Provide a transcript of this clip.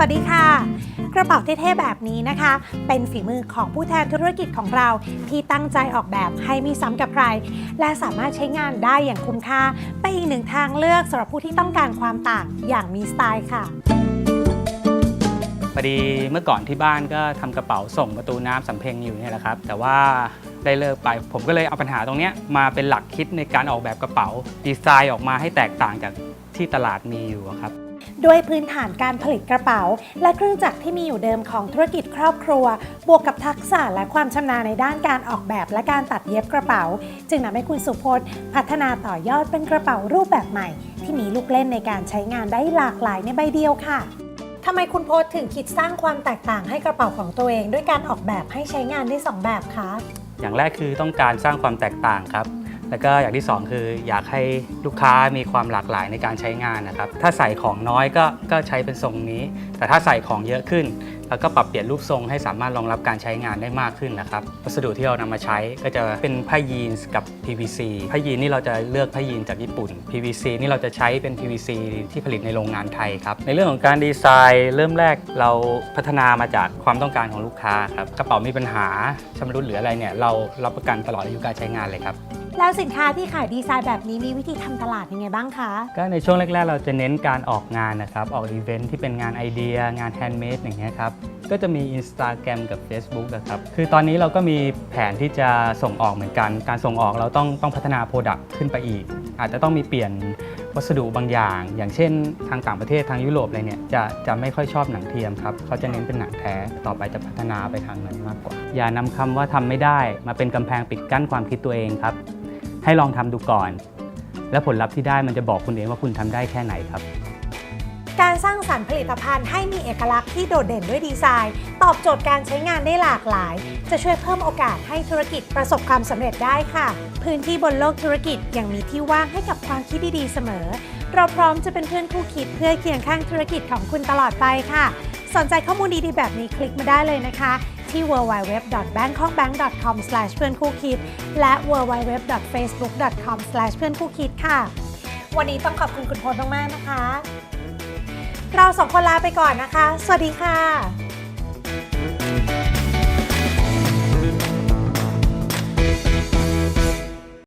วัสดีค่ะ กระเป๋าเท่ๆแบบนี้นะคะ เป็นฝีมือของผู้แทนธุรกิจของเราที่ตั้งใจออกแบบให้ไม่ซ้ำกับใคร และสามารถใช้งานได้อย่างคุ้มค่าเป็นอีกหนึ่งทางเลือกสำหรับผู้ที่ต้องการความต่างอย่างมีสไตล์ค่ะพอดีเมื่อก่อนที่บ้านก็ทำกระเป๋าส่งประตูน้ำสำเพ็งอยู่เนี่ยแหละครับ แต่ว่าได้เลิกไป ผมก็เลยเอาปัญหาตรงนี้มาเป็นหลักคิดในการออกแบบกระเป๋า ดีไซน์ออกมาให้แตกต่างจากที่ตลาดมีอยู่ครับ ด้วยพื้นฐานการผลิตกระเป๋า และเครื่องจักรที่มีอยู่เดิมของธุรกิจครอบครัว บวกกับทักษะและความชำนาญในด้านการออกแบบและการตัดเย็บกระเป๋า จึงทำให้คุณสุพจน์ พัฒนาต่อยอดเป็นกระเป๋ารูปแบบใหม่ ที่มีลูกเล่นในการใช้งานได้หลากหลายในใบเดียวค่ะทำไมคุณโพสถึงคิดสร้างความแตกต่างให้กระเป๋าของตัวเอง ด้วยการออกแบบให้ใช้งานได้สองแบบคะอย่างแรกคือต้องการสร้างความแตกต่างครับ แล้วก็อย่างที่สองคืออยากให้ลูกค้ามีความหลากหลายในการใช้งานนะครับ ถ้าใส่ของน้อยก็ก็ใช้เป็นทรงนี้ แต่ถ้าใส่ของเยอะขึ้น แล้วก็ปรับเปลี่ยนรูปทรงให้สามารถรองรับการใช้งานได้มากขึ้นนะครับ วัสดุที่เรานำมาใช้ก็จะเป็นผ้ายีนส์กับ PVC ผ้ายีนนี่เราจะเลือกผ้ายีนจากญี่ปุ่น PVC นี่เราจะใช้เป็น PVC ที่ผลิตในโรงงานไทยครับ ในเรื่องของการดีไซน์เริ่มแรกเราพัฒนามาจากความต้องการของลูกค้าครับ กระเป๋ามีปัญหาชำรุดหรืออะไรเนี่ยเรารับประกันตลอดอายุการใช้งานเลยครับ แล้วสินค้าที่ขายดีไซน์แบบนี้มีวิธีทำตลาดยังไงบ้างคะ ก็ในช่วงแรก ๆ เราจะเน้นการออกงานนะครับ ออกอีเวนท์ที่เป็นงานไอเดีย งานแฮนด์เมดอย่างเงี้ยครับ ก็จะมี Instagram กับ Facebook นะครับ คือตอนนี้เราก็มีแผนที่จะส่งออกเหมือนกัน การส่งออกเราต้องต้องพัฒนาโปรดักต์ขึ้นไปอีก อาจจะต้องมีเปลี่ยนวัสดุบางอย่าง อย่างเช่น ทางต่างประเทศทางยุโรปอะไรเนี่ยจะจะไม่ค่อยชอบหนังเทียมครับเขาจะเน้นเป็นหนังแท้ต่อไปจะพัฒนาไปทางนั้นมากกว่า อย่านำคำว่าทำไม่ได้ มาเป็นกำแพงปิดกั้นความคิดตัวเองครับ ให้ลองทำดูก่อน และผลลัพธ์ที่ได้มันจะบอกคุณเองว่าคุณทำได้แค่ไหนครับ การสร้างสรรค์ผลิตภัณฑ์ให้มีเอกลักษณ์ที่โดดเด่นด้วยดีไซน์ ตอบโจทย์การใช้งานได้หลากหลาย จะช่วยเพิ่มโอกาสให้ธุรกิจประสบความสำเร็จได้ค่ะ พื้นที่บนโลกธุรกิจยังมีที่ว่างให้กับความคิดดีๆเสมอ เราพร้อมจะเป็นเพื่อนคู่คิดเพื่อเคียงข้างธุรกิจของคุณตลอดไปค่ะ สนใจข้อมูลดีๆแบบนี้คลิกมาได้เลยนะคะ ที่ www.bangkokbank.com เพื่อนคู่คิด และ www.facebook.com เพื่อนคู่คิดค่ะ วันนี้ต้องขอบคุณคุณพลมากๆนะคะ เราสองคนลาไปก่อนนะคะ สวัสดีค่ะ